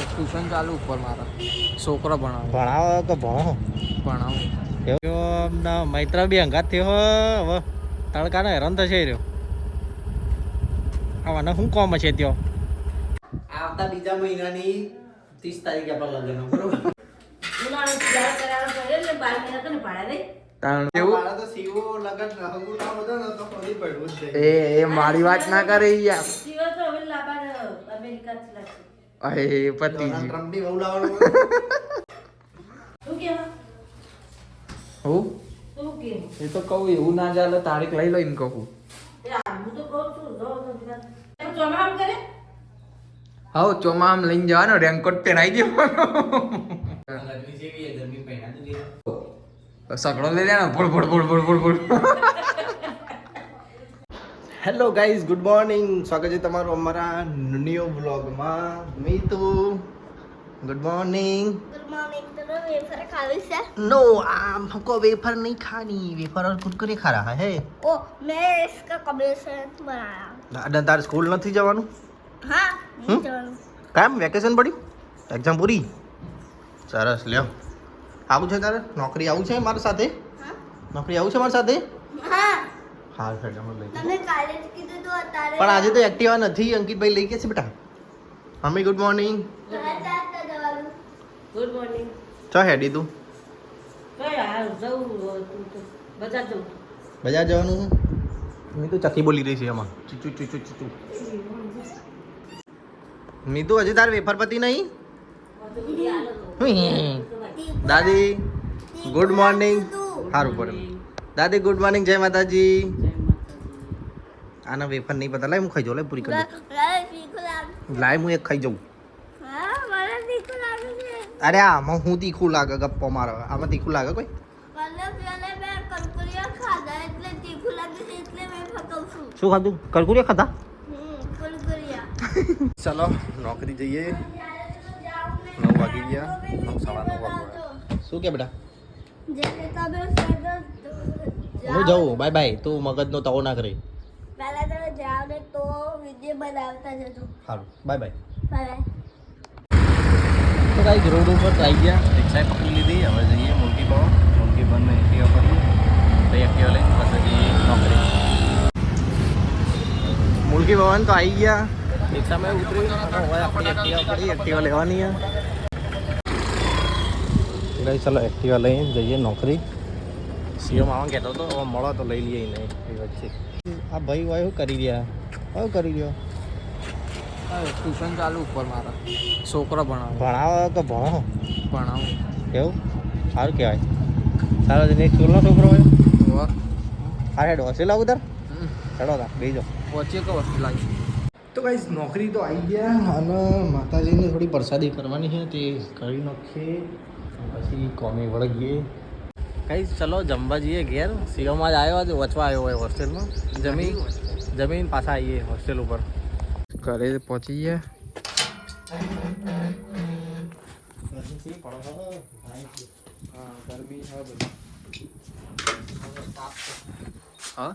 Tuition ચાલુ ઉપર મારા. છોકરો ભણાવો. ભણાવો કે ભણો. ભણાવું. મૈત્ર બી અંગાત થયો હવે તડકાને હેરાન થશે રહ્યો. આવાને શું કોમ છે ત્યો? આવતા બીજા મહિનાની ત્રીસ તારીખે આપણે લગ્ન બરોબર એ મારી વાત ના કરે યાર. શિયો તો હવે લાબાર અમેરિકાથી લાગશે અરે પતિ ડોનાલ્ડ ટ્રમ્પ વહુ લાવવાનું શું કહેવા હું? શું કે? એ તો કહું એવું ના ચાલે તારીખ લઈ લો એમ કહું હું તો કહું છું જો તો બીજા એમ ચોમામ કરે? હા લઈને જવાનો રેનકોટ પહેરાઈ દેવાનો. તો સગડો લઈ લેવાનો ભોળ ભોળ ભોળ ભોળ ભોળ ભોળ. હેલો ગાઈઝ ગુડ મોર્નિંગ સ્વાગત છે તમારું અમારા ન્યૂ વ્લોગમાં Meetu good morning good morning तो वेफर खावी से नो आम हमको वेफर नहीं खानी वेफर और कुरकुरे खा रहा है ओ मैं इसका कॉम्बिनेशन बनाया દાદા તારે સ્કૂલ નથી જવાનું हाँ हम्म? नहीं जानू કેમ વેકેશન પડ્યું એક્ઝામ પૂરી સરસ લ્યો આવું છે તારે નોકરી આવું છે મારી સાથે हाँ નોકરી આવું છે મારી સાથે हाँ હાલ હેડમાં લઈ તમે કાલે જ કીધું તો અત્યારે. પણ આજે તો એક્ટિવા નથી અંકિતભાઈ લઈ ગયા છે બેટા? Mummy good morning good morning ચા હેડી તું. બજાર જવાનું મીતુ ચકી બોલી રહી છે એમાં ચુચુ ચુચુ ચુચુ મીતુ હજી તાર વેફર પતિ નહીં? દાદી ગુડ મોર્નિંગ સારું પડે. દાદી ગુડ મોર્નિંગ જય માતાજી. આના વેફર નહીં પતા લાય હું ખાઈ જાઉં. લાય પૂરી કરી લાય હું એક ખાઈ જાઉં. અરે આમાં હું તીખું લાગે ગપ્પો મારો. આમાં તીખું લાગે કોઈ? શું ખાધું? કરકુરિયા ખાધા? ચલો નોકરી જઈએ. નવ વાગી ગયા. નવ સાડા નવ વાગ્યા શું કે બેટા? હું જાઉં. Bye bye. તું મગજનો તવો ના કરી. વીડિયો બનાવતા જજો સારું બાય બાય બાય તો કાંઈ રોડ ઉપર આવી ગયા. રિક્ષાએ પકડી લીધી. હવે જઈએ મોટી ભાવ મોટી પાવને એક્ટિવા કરીએ તો એક્ટિવા લઈને પછી જઈએ નોકરી. મુલકી ભવન તો આવી ગયા. રિક્ષામાં ઉતરી હવે આપણી એક્ટિવા પડી એક્ટિવા લેવાની છે ચાલો એક્ટિવા લઈને જઈએ નોકરી. સીએમ માવા કહેતો હતો હવે મળો તો લઈ લઈએ નહીં એ વચ્ચે આ ભાઈ હોય શું કરી રહ્યા? શું કરી રહ્યો? ટ્યુશન ચાલુ ઉપર મારા. છોકરો ભણાવો. ભણાવો કે ભણો? ભણાવો. એવું? સારું કહેવાય. સારો જઈને સ્કૂલનો છોકરો હોય? હા હેડ હોસ્ટેલ લાવું તાર હેડો તાર બે જાઓ. વચ્ચે કે હોસ્ટેલ લાગી તો ગાઈઝ નોકરી તો આવી ગયા અને માતાજીને થોડી પ્રસાદી કરવાની છે તે કરી નાખીએ. પછી કોમી વળગીએ. કઈ ચલો જમવા જઈએ ઘેર સીઓમાં જ આવ્યો આજે વચવા આવ્યો હોય હોસ્ટેલમાં જમીન જમીન પાછા આવીએ હોસ્ટેલ ઉપર ઘરે પહોંચી ગયા ગરમી છે બધી હા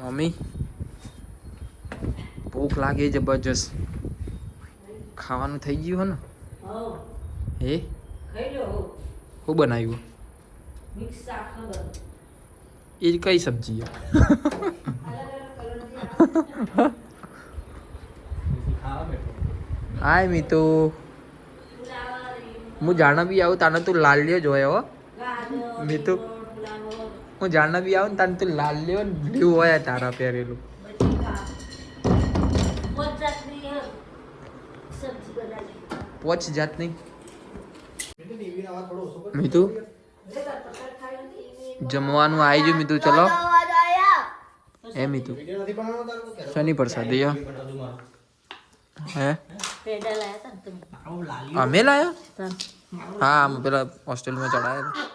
મમ્મી ભૂખ લાગે જબરજસ્ત ખાવાનું થઈ ગયું હે ને? હે. હું? બનાવ્યું? એ કઈ સબ્જી હાય મીતુ. હું જાણે બી આવું તાને તું લાલ્યો જોયો મીતુ. હું જાણે બી આવું ને તાને તું લાલ્યો ને બ્લુ હોય તારા પહેરેલું. પોચ જાતની. મીતુ? જમવાનું આવી ગયું મીતુ ચલો. એ મીતુ? શનિ પ્રસાદી હે? અમે લાયા? હા અમે પેલા હોસ્ટેલમાં ચડાયા હતા.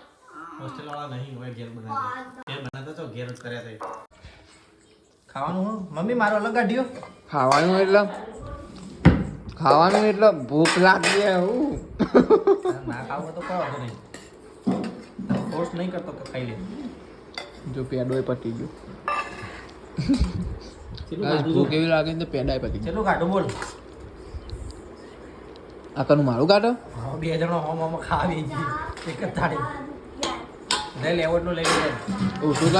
હોસ્ટેલવાળા નહીં હોય ઘેર બનાવી ઘેર બનાવતા તો ઘેર કર્યા ખાવાનું મમ્મી મારો અલગ કાઢ્યો ખાવાનું એટલે ખાવાનું એટલે ભૂખ લાગી હે હું ના ખાવું તો કહો તો નહીં. ફોર્સ નહીં કરતો કે ખાઈ લે. જો પેડો એ પતી ગયો. કાઢું ભૂખ એવી લાગે ને તો પેડા પતી ગયો. ચેલું કાઢું બોલ. આ કનું મારું કાઢો હા બે જણો હોમ હોમ ખાવી જઈએ એક જ થાળી. લઈ લેવડનું લઈ લે.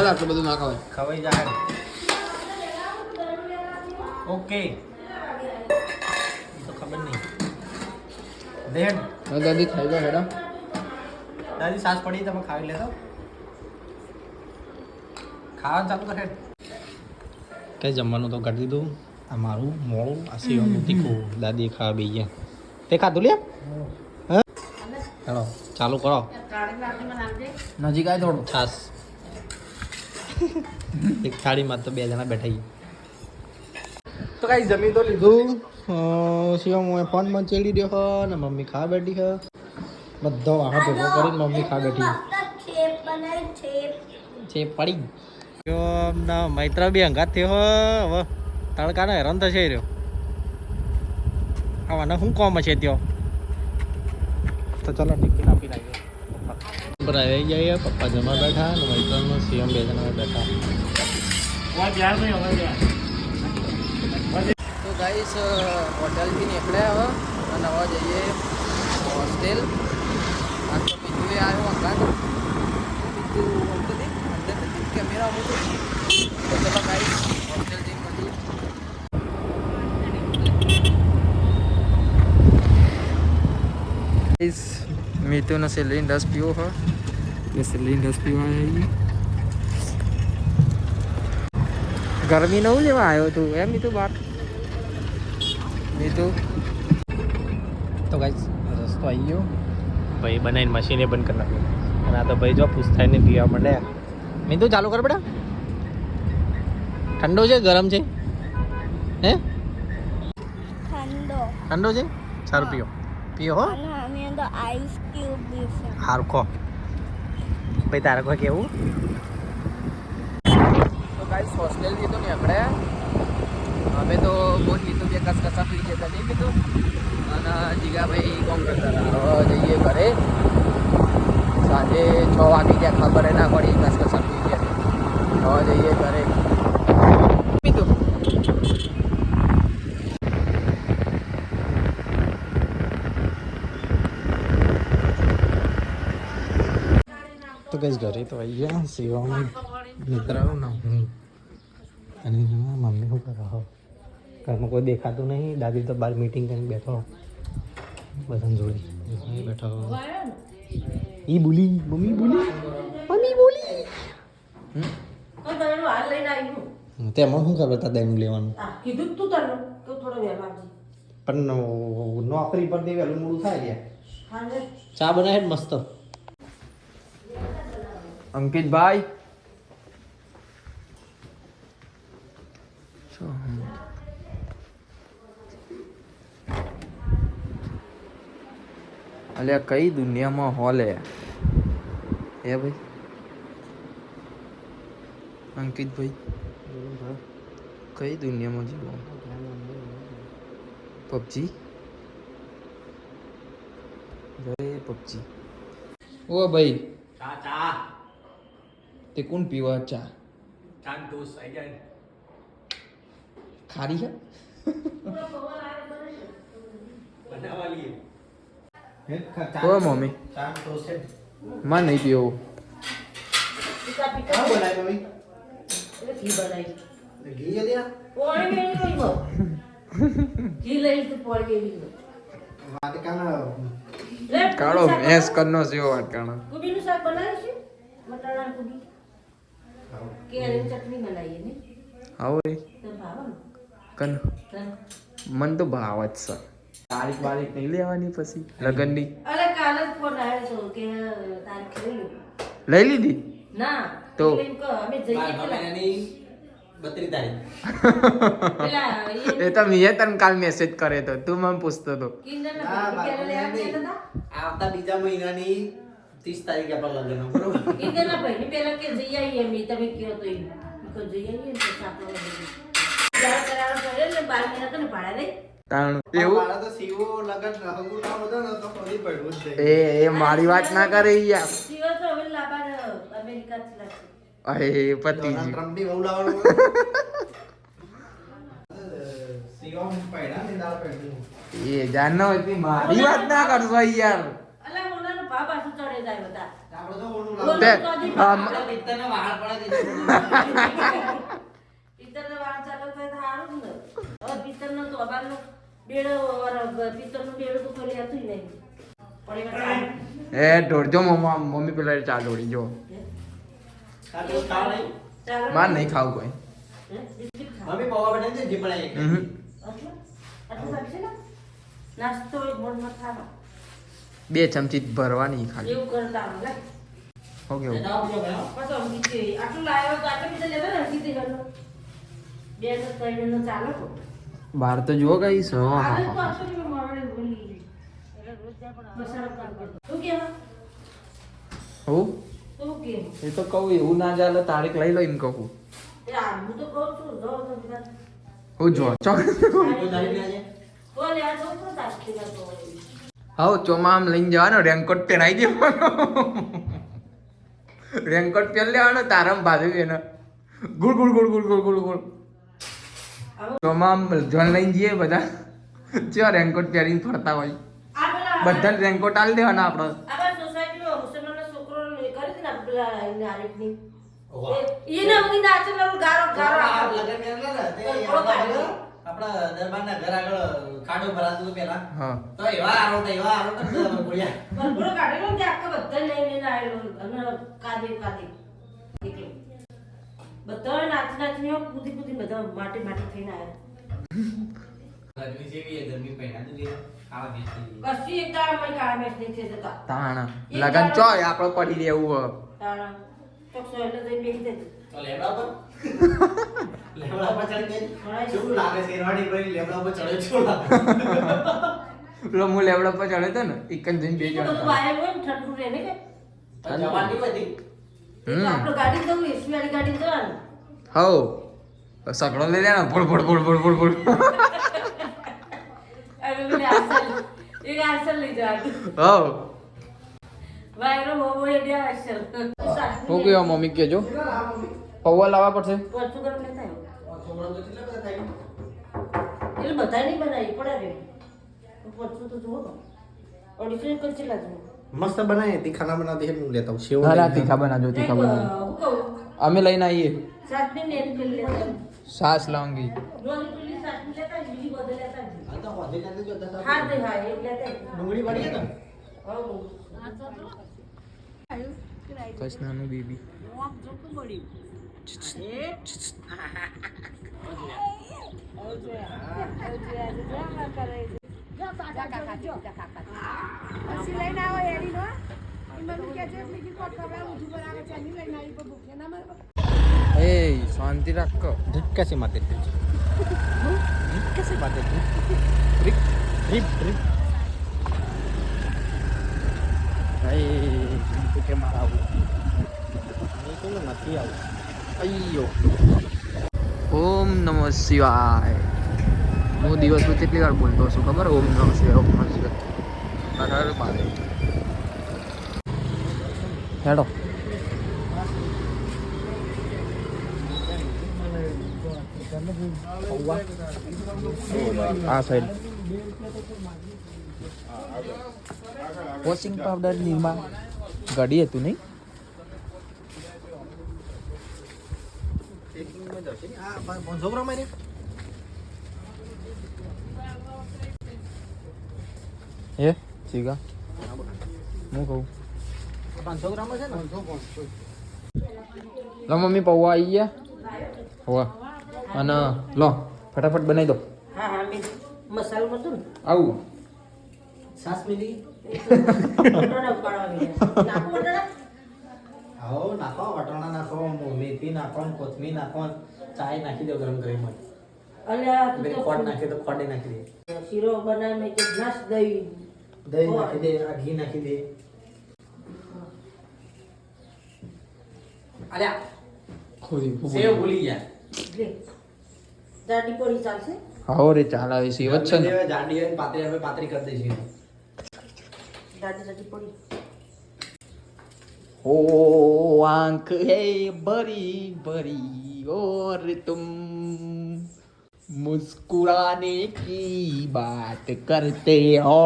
આટલું બધું ના ખવાય? ખવાઈ જાય. ઓકે ઈ તો ખબર નહીં દેડ દાદી ખાઈ જાય હેડા. દાદી સાસ પડી તમે ખાવી લેતો ખાવાનું ચાલુ કરે કે જમવાનું તો કરી દીધું. આ મારું મોડું આ સીવાનું તીખું. દાદી ખાવા બી ગયા. તે ખાધું લે ચાલો ચાલુ કરો. નજીક આય થોડું. છાસ. એક થાળીમાં તો બે જણા બેઠા તો કઈ જમી તો લીધું. શિવમ હું ફોનમાં ચેડી રહ્યો હ, ને મમ્મી ખા બેઠી હ. બધો વાહો ભેગો કરીને મમ્મી ખા બેઠી છે પડી. ના, મૈત્ર બી અંગાત થયો હવે તડકાને હેરાન થશે રહ્યો. આવાના શું કોમ છે ત્યો? તો ચાલો ટિકિટ આપી ગયા પપ્પા જમા બેઠા અને મૈત્રનો સીએમ બે જણા બેઠા. ગાઈસ હોટલથી નીકળ્યા હવે અને હવે જઈએ હોસ્ટેલ. આ તો બીજું આવ્યો અંગાત બીજું તો દેખ અંદર નથી કેમેરા મોટો તો ચલો ગાઈસ હોસ્ટેલ જઈને મળીએ. ગાઈસ મીતુનો સેલિન રસ પીવો હો. એટલે સેલિન રસ પીવા આવી. ગરમી નવું લેવા આવ્યો તું એમ મીતુ બહાર મીતુ તો? ગાઈસ રસ્તો આવી ગયો. ભાઈ બનાવીને મશીને બંધ કરી નાખ્યું અને આ તો ભાઈ જો પૂછતાઈને પીવા માંડ્યા મીધું ચાલુ કર બેટા. ઠંડો છે ગરમ છે? હે? ઠંડો. ઠંડો છે? સારું પીઓ. પીઓ હો. હારું ખો ભાઈ તારે કોઈ કેવું? તો ગાઈસ હોસ્ટેલથી તો નીકળ્યા અમે તો બહુ કીધું કે કસ કસા પી જતા કીધું અને જીગાભાઈ કોમ કરતા જઈએ ઘરે. સાંજે છ વાગી ગયા ખબર ના પડી કસ કસા પી ગયા હવે જઈએ ઘરે. ઘરે તો આવી ગયા. મિત્ર અને મમ્મી શું કરે ઘરમાં કોઈ દેખાતું નહીં. દાદી તો બહાર મીટિંગ કરીને બેઠો. બધાને જોડે. બેઠો ઈ બોલી. મમ્મી બોલી. મમ્મી બોલી. તેમાં શું ખબર તા દેમ લેવાનું? કીધું તું તને તો થોડો વહેલો પણ નોકરી પર દે વહેલું મોડું થાય યાર. ચા બનાવે ને મસ્ત. અંકિતભાઈ. અલ્યા કઈ દુનિયામાં હોલે? હે ભાઈ. અંકિતભાઈ. કઈ દુનિયામાં જીવો? પબજી? જય પબજી. ઓ ભાઈ. ચા ચા. તે કોણ પીવા ચા? ચાંદ દોસ્ત આવી જાય. ખારી છે બનાવવાની ઓ મમ્મી. માં નહીં લે, કાળો બનાવ. કરનો જેવો અટકાણો કુબીનું શાક ચટણી બનાવીએ ને? કન. મન તો ભાવ જ છે. તારીખ બારીખ નહીં લેવાની પછી લગનની અરે કાલે જ ફોન આવ્યો છો કે તારીખ લઈ લો. લઈ લીધી ના તો? એટલે એમ કહો, અમે જઈએ એ તો મેં તને કાલ મેસેજ કરે તો તું મને પૂછતો તો. આવતા બીજા મહિનાની ત્રીસ તારીખે લગ્ન બરોબર પહેલા કે જઈ આવીએ તમે તો જઈ આવીએ ને ને બાર મહિના તો ભાડા દઈ. એ એ મારી વાત ના કરે યાર અરે પતિ એ જાનો મારી વાત ના કરશો યાર. વાળ ચાલુ તો સારું ને. હવે તો એ ઢોળજો મમ્મી પેલા ચા ઢોળી જો. માર નહીં ખાવું કોઈ. મમ્મી પૌવા? નાસ્તો. બે ચમચી ભરવાની ખાલી. એવું કરતા આટલું લાવ્યો તો આટલું બીજે ને બે ચાલે. બહાર તો જુઓ કઈ કે? એ તો કહું એવું ના ચાલે તારીખ લઈ લો એમ કહું હું છું, જો છે? છું. હવ ચોમા લઈને જવાનો રેનકોટ પહેરાઈ દેવાનો. રેનકોટ પહેર લેવાનો તારામ બાજુ એને good good good good good good good. આવું. જોન લઈને જઈએ બધા. ચો રેનકોટ પહેરીને ફરતા હોય. બધાને રેનકોટ આલી દેવાના આપણો આપણા દરબારના ઘર આગળ ખાડો ભરાતો પેલા. તો એવા આરોટા એવા આરો કાઢેલો આખા બધા લઈને આવેલો અને કાદે કાદે. બધા નાચી નાચીને કૂદી કૂદી બધા માટી માટી થઈને આવ્યા. ગરમી જેવી છે, ગરમી પહેલા તો જે ખાવા બેસી કશી એક દાડામાં ય કાળા મેચ નહીં થઈ જતા. તાણ. લગન ચો આપણે પડી રહેવું તાણા. ચોકસો એટલે જઈને બેસી જતી. તો લેબડા પર? લેબડા પર ચડી ગઈ શું લાગે છે એરવાડી લેબડા પર ચડે શું લાગે? પેલો હું લેવડા પર ચડ્યો તો ને એક જ જઈને બે જણ ઠંડુ રહે ને કે? જવાની બધી. આપણે ગાડી જવું એસી વાળી ગાડી જવાનું હવ. સગડો લઈ લેવાનો. ભોળ ભોળ ભોળ ભોળ ભોળ ભોળ હવે પેલી આસલ. એક આસલ લઈ જવાનું હવ. વાયરો આસલ હું કેવા મમ્મી કેજો પૌવા લાવવા પડશે? પરચું ગરમ લેતા આવ્યો છોકરા તો કેટલા બધા થાય. એટલે બધા નહીં બનાવી પડે રે પરચું તો જુઓ. અઢીસો એક જ ચેલા મસ્ત બનાય તીખાના બનાવતી હું લેતા હું સેવ ના ના તીખા બનાવજો તીખા બનાવજો. અમે લઈને આવીએ. ને. સાસ ને હઉ. કૃષ્ણનું baby. Hey, Santi Rakko. Drip kasi mati drip. Drip kasi mati drip. Drip, drip, drip. Hey, ini kemarau. Ini tu lo mati aw. Ayo. Om Namah Shivaya. Mau diwas putih pelikar pun tu. Suka mana Om Namah Shivaya. હેડો. આ side washing powder Nirma ગાડી હતું નહીં? આ ગ્રામ મારે હે કહું. પાંચસો ગ્રામ છે ને લો મમ્મી પૌવા આવી ગયા? હોવા અને લો ફટાફટ બનાવી દો. હા હા મેં મસાલો બધું ને. આવું. સાસ મિલી. ગયા. નાખું વટાણા? આવો નાખો વટાણા નાખો મેથી નાખો કોથમીર નાખો ચાય નાખી દો ગરમ ગરમ અલ્યા, ખોટ નાખી દો ખોટ નાખી દે. શીરો બનાવી મેં કે નાશ દહીં. દહીં નાખી દે આ ઘી નાખી દે. અલ્યા ખોદી સેવ ભૂલી ગયા. જાડી પોળી ચાલશે? હાઓ રે ચાલાવી સી વચ્ચે ને. જાડી અને પાતરી આપણે પાતરી કરી દઈશું. જાડી જાડી પોળી ઓ આંખ હે બરી બરી ઓર તુમ मुस्कुराने की बात करते हो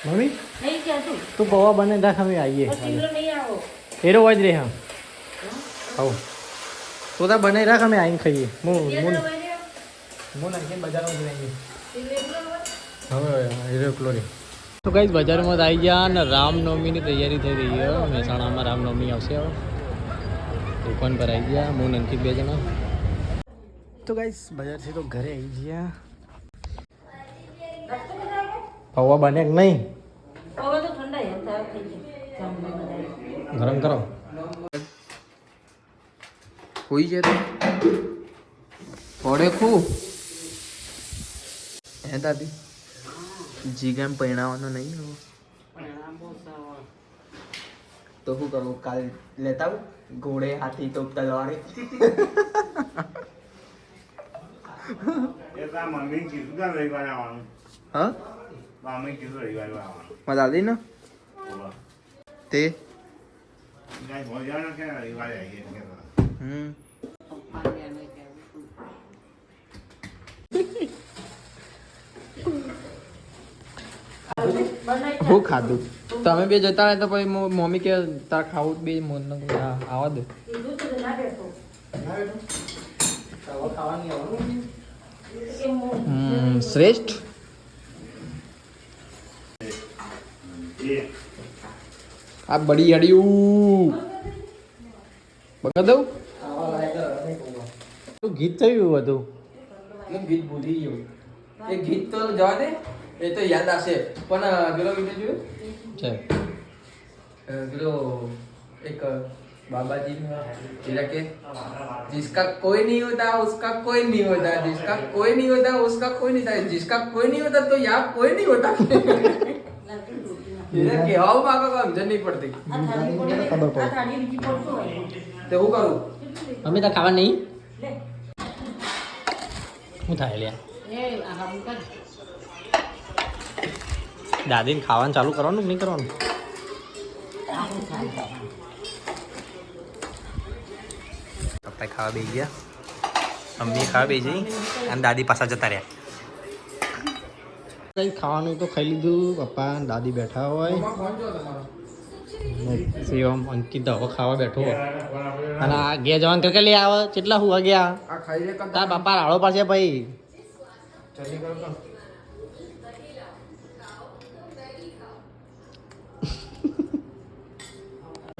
મમ્મી નહીં કહેતું તું પૌવા બને રાખ અમે આવીએ પણ શીરો નહીં આવો એરો હોય જ રે હા આવો તો તા બનાવી રાખ અમે આવીને ખાઈએ હું હું હું નાખીને બજારમાં જઈને આવીએ હવે હીરો એકલો રે તો કઈ બજારમાં જ આવી ગયા અને રામનવમીની તૈયારી થઈ રહી છે મહેસાણામાં રામનવમી આવશે હવે દુકાન પર આવી ગયા હું ને અંકિત બે જણા તો ગાઈસ બજારથી તો ઘરે આવી ગયા. પૌવા બને કે નહીં? ગરમ કરો. કોઈ જાય તો. પડે ખું. હે દાદી. જી ગેમ પરિણામવાનો નહીં હવે તો શું કરવું કાલ લેતા આવું? ઘોડે હાથી તો તલવારી મારા દાદી ને તે. હમ. હું ખાધું. તમે બે જતા રહે તો પછી મમ્મી કે તાર ખાવું બે મોન ન કોઈ આવા દે. કીધું તો ના બેઠો કે હું હમ શ્રેષ્ઠ? આ બડી અડિયું બગા દઉં? ગીત થયું હતું ગીત ભૂલી ગયું. એ ગીત તો જવા દે એ તો યાદ આવશે. પણ પેલો વીડિયો જોયો? છે. પેલો એક बाबाजी तेरा के जिसका कोई नहीं होता उसका कोई नहीं होता जिसका कोई नहीं होता उसका कोई नहीं था जिसका कोई नहीं होता तो यहाँ कोई नहीं होता तेरा के आओ मागा का समझ नहीं पड़ती આ થાળી પડી ખબર પડે. આ થાળી બીજી પડતું હોય तो वो करूँ અમે તો ખાવા નહીં લે શું થાય લ્યા એ આ હા મુકા દાદીને ખાવાનું ચાલુ કરવાનું કે નહીં કરવાનું આપણે ખાવા બે ગયા. મમ્મી ખાવા જઈ અને દાદી પાછા જતા રહ્યા. ખાવાનું તો ખાઈ લીધું? પપ્પા દાદી બેઠા હોય. શિવમ અંકિત ખાવા બેઠો અને આ ગયા જવાન કકે લઈ આવે કેટલા હુવા ગયા? તાર પપ્પા રાળો પાસે ભાઈ.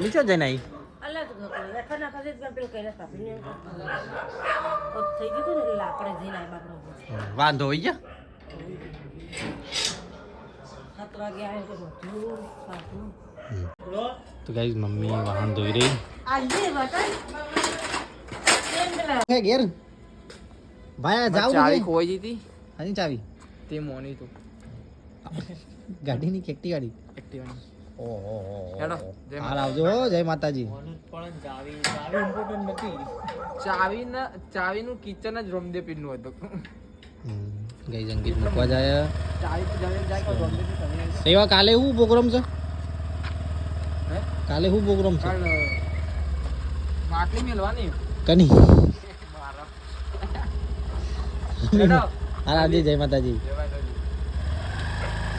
નીચે જઈને ખરા ખરી જ પેલું કર્યા હતા થઈ ગયું ને એટલે આપણે જઈને આવ્યા બાપડો વાંધો હોય ગયા સાત વાગે આવે તો બધું સાચું તો ગાઈઝ મમ્મી વાહન ધોઈ રહી આજે ઘેર ભાઈ જાવ ચાવી ખોઈ દીધી હજી ચાવી તે મોની તો ગાડીની કેટી ગાડી એક્ટિવાની હેડો, આવજો જય માતાજી. ચાવી ના ચાવી નું કિચન જ રોમદે પીનનું હતું ગઈ મૂકવા જાય. સેવા કાલે શું પ્રોગ્રામ છે? હે? કાલે શું પ્રોગ્રામ છે? માટલી મેલવાની. કની? હા હાલ જય માતાજી. જય માતાજી.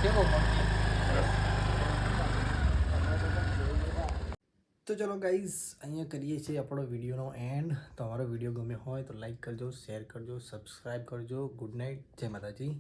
કેવો મોટી? તો ચલો ગાઈઝ અહીંયા કરીએ છીએ આપણો વિડીયોનો એન્ડ તમારો વીડિયો ગમે હોય તો લાઈક કરજો શેર કરજો સબસ્ક્રાઈબ કરજો. ગુડ નાઇટ જય માતાજી.